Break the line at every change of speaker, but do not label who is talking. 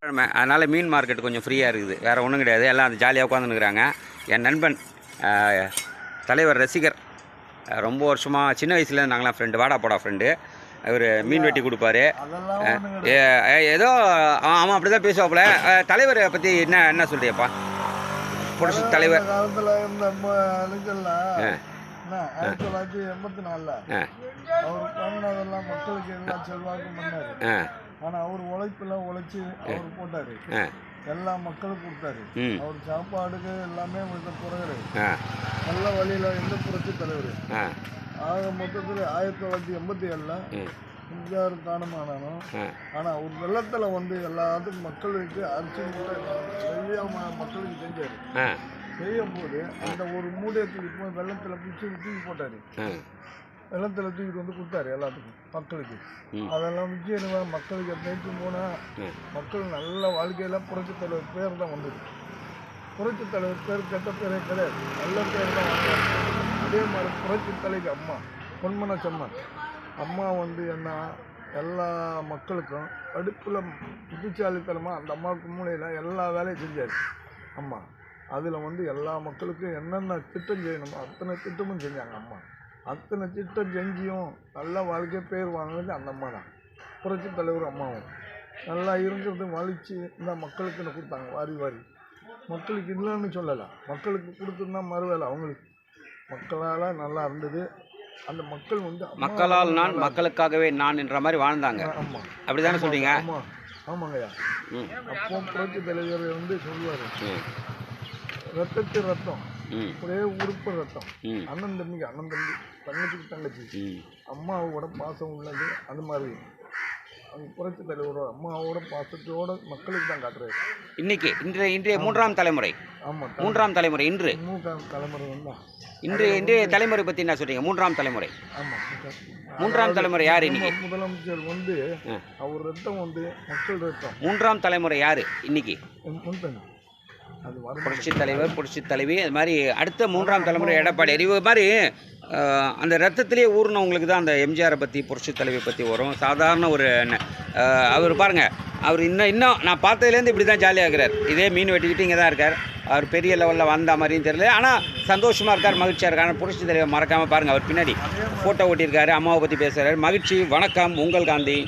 கிழமை அதனால் மீன் மார்க்கெட் கொஞ்சம் ஃப்ரீயாக இருக்குது. வேறு ஒன்றும் கிடையாது. எல்லாம் அந்த ஜாலியாக உட்காந்துருக்குறாங்க என் நண்பன் தலைவர் ரசிகர். ரொம்ப வருஷமாக சின்ன வயசுலேருந்து நாங்களாம் ஃப்ரெண்டு வாடா போடா ஃப்ரெண்டு அவர் மீன் வெட்டி கொடுப்பாரு. ஏ- ஏ- ஏதோ ஆமாம் அப்படி தான் பேசுவாப்புல. தலைவரை பற்றி என்ன என்ன சொல்கிறியப்பா புரட்சி தலைவர். ஆ.
ஆயிரத்தி தொள்ளாயிரத்தி எண்பத்தி நாலில் அவர் பண்ணதெல்லாம் மக்களுக்கு எல்லாம் செல்வாக்கு பண்ணார்
ஆ
ஆனா அவர் உழைப்புல உழைச்சி அவர் போட்டாரு. எல்லா மக்களுக்கும் கொடுத்தாரு. அவர் சாப்பாடுக்கு எல்லாமே குறையிறது
ஆ.
நல்ல வழியில எந்த புரட்சி தலைவர்? ஆக மொத்தத்தில் ஆயிரத்தி தொள்ளாயிரத்தி எண்பத்தி ஏழுல எம்ஜிஆர் காரணமானாலும்
ஆ.
ஆனா ஒரு வெள்ளத்துல வந்து எல்லாத்துக்கும் மக்களுக்கு அரிசி நிறைய ம- மக்களுக்கு செஞ்சாரு செய்யும் போது அந்த ஒரு மூடையை தூக்கி போய் வெள்ளத்துல பிடிச்சி தூக்கி போட்டாரு. வெள்ளத்துல தூக்கிட்டு வந்து கொடுத்தாரு எல்லாத்துக்கும் மக்களுக்கு. அதெல்லாம் வச்சு என்ன மக்களுக்கு நேற்று போனா
ம்.
மக்கள் நல்ல வாழ்க்கையில புரட்சி தலைவர் பேர் தான் வந்தது. புரட்சி தலைவர் பேர் கெட்ட பேரே கிடையாது. நல்ல பேர் தான் வந்தார். அதே மாதிரி புரட்சி தலைக்கு அம்மா பொன்மன செம்மன். அம்மா வந்து என்ன எல்லா மக்களுக்கும் அடுப்பில் புத்திசாலித்தனமாக அந்த அம்மாவுக்கு மூலையில் எல்லா வேலையும் செஞ்சார் அம்மா. அதில் வந்து எல்லா மக்களுக்கும் என்னென்ன திட்டம் செய்யணுமோ அத்தனை திட்டமும் செஞ்சாங்க அம்மா. அத்தனை திட்டம் செஞ்சியும் நல்ல வாழ்க்கை பேர் வாங்கினது அந்த அம்மா தான் புரட்சி தலைவர் அம்மாவும். நல்லா இருக்கிறது வலிச்சு இந்த மக்களுக்குன்னு கொடுத்தாங்க வாரி வாரி. மக்களுக்கு இல்லைன்னு சொல்லலை. மக்களுக்கு கொடுத்துருந்தா மறுவேலை அவங்களுக்கு. மக்களால் நல்லா இருந்தது. அந்த மக்கள் வந்து
மக்களால் நான் மக்களுக்காகவே நான் என்ற மாதிரி வாழ்ந்தாங்க.
ஆமா
அப்படி தானே சொல்கிறீங்க
ஆமா ஆமாங்கய்யா அப்போ புரட்சி தலைவர் வந்து சொல்லுவார். ரத்தத்து ரத்தம். ஒரே உறுப்பு ரத்தம். அண்ணன் தம்பிக்கு அண்ணன் தம்பி. தங்கச்சிக்கு தங்கச்சி. அம்மாவோட பாசம் உள்ளது. அது மாதிரி. அந்த புரட்சி தலைவரோட அம்மாவோட பாசத்தோட மக்களுக்கு தான் காட்டுறாரு.
இன்னைக்கு இன்றைய இன்றைய மூன்றாம் தலைமுறை.
ஆமாம்
மூன்றாம் தலைமுறை இன்று.
மூணு தலைமுறை வந்தா.
இன்று இன்றைய தலைமுறை பற்றி என்ன சொல்றீங்க? மூன்றாம் தலைமுறை.
ஆமாம்
மூன்றாம் தலைமுறை யார் இன்னைக்கு?
முதலமைச்சர் வந்து. அவர் ரத்தம் வந்து மக்கள் ரத்தம்.
மூன்றாம் தலைமுறை யார் இன்னைக்கு? புரட்சி தலைவர் புரட்சி தலைவி அது மாதிரி அடுத்த மூன்றாம் தலைமுறை எடப்பாடி. அறிவு மாதிரி அந்த ரத்தத்திலே ஊறினவங்களுக்கு தான் அந்த எம்ஜிஆரை பற்றி புரட்சி தலைவியை பற்றி வரும். சாதாரண ஒரு அவர் பாருங்கள் அவர் இன்னும் இன்னும் நான் பார்த்ததுலேருந்து இப்படி தான் ஜாலியாக இருக்கிறார். இதே மீன் வெட்டிக்கிட்டு இங்கே தான் இருக்கார். அவர் பெரிய லெவலில் வந்த மாதிரியும் தெரியல. ஆனால் சந்தோஷமாக இருக்கார் மகிழ்ச்சியாக இருக்கார். ஆனால் புரட்சி தலைவர் மறக்காமல் பாருங்கள் அவர் பின்னாடி ஃபோட்டோ ஓட்டியிருக்காரு அம்மாவை பற்றி பேசுகிறார் மகிழ்ச்சி வணக்கம் உங்கள் காந்தி.